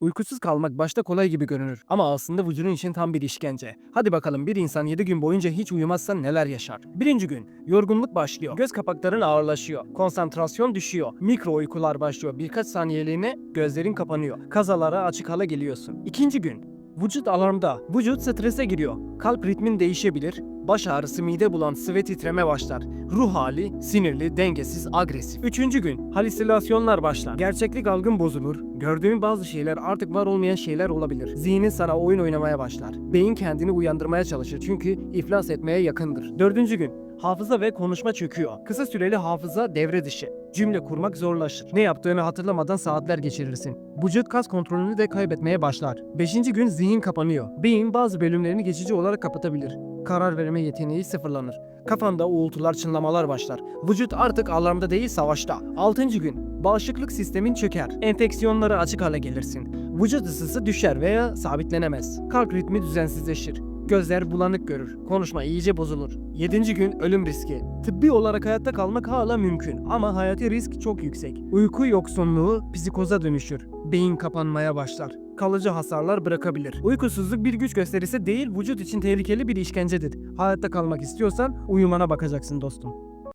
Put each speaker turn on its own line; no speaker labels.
Uykusuz kalmak başta kolay gibi görünür ama aslında vücudun için tam bir işkence. Hadi bakalım bir insan 7 gün boyunca hiç uyumazsa neler yaşar? Birinci gün yorgunluk başlıyor. Göz kapakların ağırlaşıyor. Konsantrasyon düşüyor. Mikro uykular başlıyor. Birkaç saniyeliğine gözlerin kapanıyor. Kazalara açık hale geliyorsun. İkinci gün Vücut alarmda. Vücut strese giriyor. Kalp ritmin değişebilir. Baş ağrısı, mide bulantısı ve titreme başlar. Ruh hali sinirli, dengesiz, agresif. Üçüncü gün halüsinasyonlar başlar. Gerçeklik algın bozulur. Gördüğün bazı şeyler artık var olmayan şeyler olabilir. Zihnin sana oyun oynamaya başlar. Beyin kendini uyandırmaya çalışır çünkü iflas etmeye yakındır. Dördüncü gün Hafıza ve konuşma çöküyor. Kısa süreli hafıza devre dışı. Cümle kurmak zorlaşır. Ne yaptığını hatırlamadan saatler geçirirsin. Vücut kas kontrolünü de kaybetmeye başlar. Beşinci gün zihin kapanıyor. Beyin bazı bölümlerini geçici olarak kapatabilir. Karar verme yeteneği sıfırlanır. Kafanda uğultular, çınlamalar başlar. Vücut artık alarmda değil savaşta. Altıncı gün bağışıklık sistemin çöker. Enfeksiyonlara açık hale gelirsin. Vücut ısısı düşer veya sabitlenemez. Kalp ritmi düzensizleşir. Gözler bulanık görür. Konuşma iyice bozulur. 7. gün ölüm riski. Tıbbi olarak hayatta kalmak hala mümkün ama hayati risk çok yüksek. Uyku yoksunluğu psikoza dönüşür. Beyin kapanmaya başlar. Kalıcı hasarlar bırakabilir. Uykusuzluk bir güç gösterisi değil, vücut için tehlikeli bir işkencedir. Hayatta kalmak istiyorsan uyumana bakacaksın dostum.